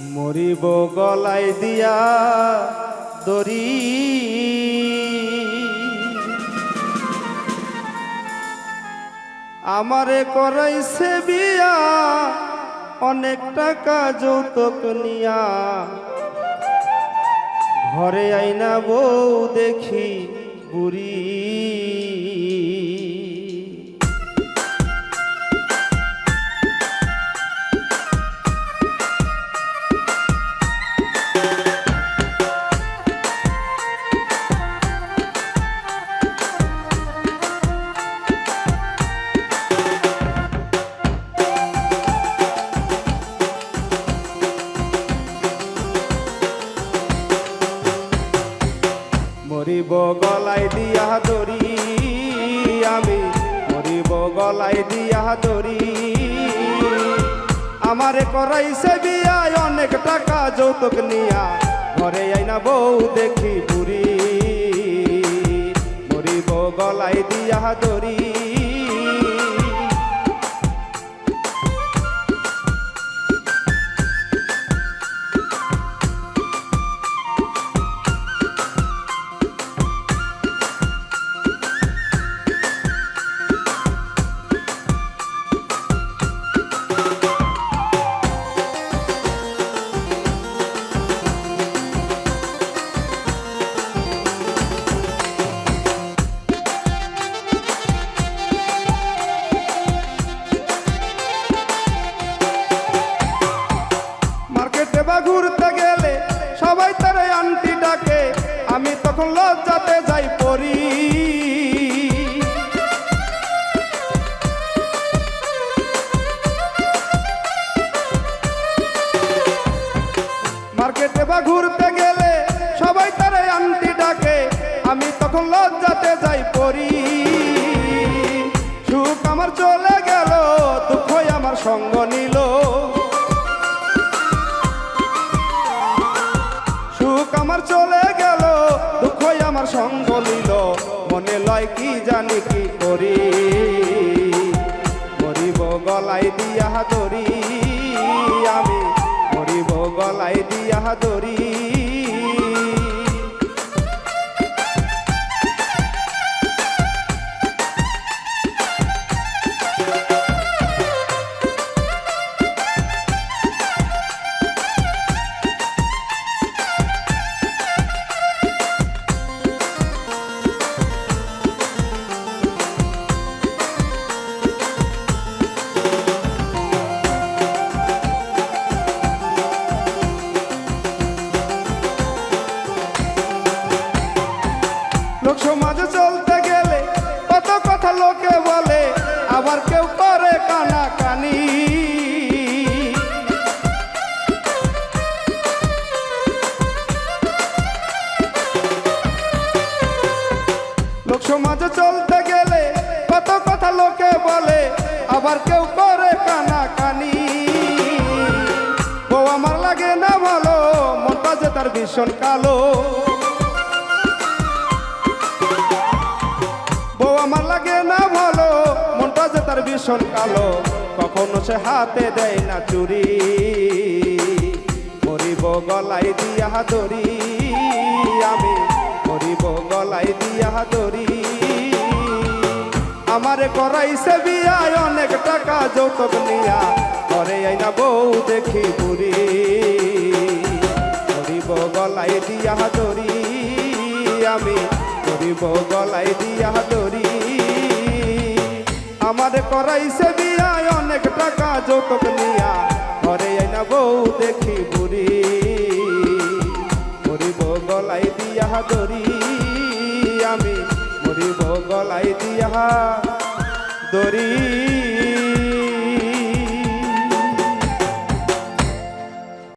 মরিব গলাই দিয়া দড়ি। আমারে করাইছে বিয়া, অনেক টাকা যৌতুক নিয়া। ঘরে আইনা বউ দেখি বুড়ি। মরিব গলাই দিয়া দরি আমি মরিব গলাই দিয়া দরি আমারে করাইছে বিয়ায় অনেক টাকা যৌতুক নিয়া, ঘরে আইনা বউ দেখি বুড়ি। মরিব গলাই দিয়া দড়ি তখন লজ্জাতে যাই পড়ি। মার্কেটে বা ঘুরতে গেলে সবাই তার আন্টি ডাকে, আমি তখন লজ্জাতে যাই পড়ি। সুখ আমার চলে গেল, দুঃখই আমার সঙ্গ। আমার সঙ্গ নিল। মনে লয় কি জানি কি করি। মরিব গলাই দিয়া ধরি আমি মরিব গলাই দিয়া দড়ি লোক সমাজে চলতে গেলে, কত কথা লোকে বলে, আবার কেউ করে কানা কানি লোক সমাজে চলতে গেলে, কত কথা লোকে বলে, আবার কেউ করে কানা কানি বউ আমার লাগে না ভালো, মনটা যে তার ভীষণ কালো। বউ আমার লাগে না ভালো, মনটা যে তার ভীষণ কালো, কখনো সে হাতে দেয় না চুরি। মরিব গলাই দিয়া দড়ি আমি মরিব গলাই দিয়া দড়ি আমারে করাইছে বিয়ায় অনেক টাকা যৌতুক নিয়া, ঘরে আইনা বউ দেখি বুড়ি। মরিব গলাই দিয়া দড়ি আমি মরিব গলাই দিয়া দরি আমার করাইছে বিয়ায় অনেক টাকা, যৌতুক নিয়া ঘরে আইনা বউ দেখি বুড়ি। মরিব গলাই দিয়া দরি আমি মরিব গলাই দিয়া দড়ি।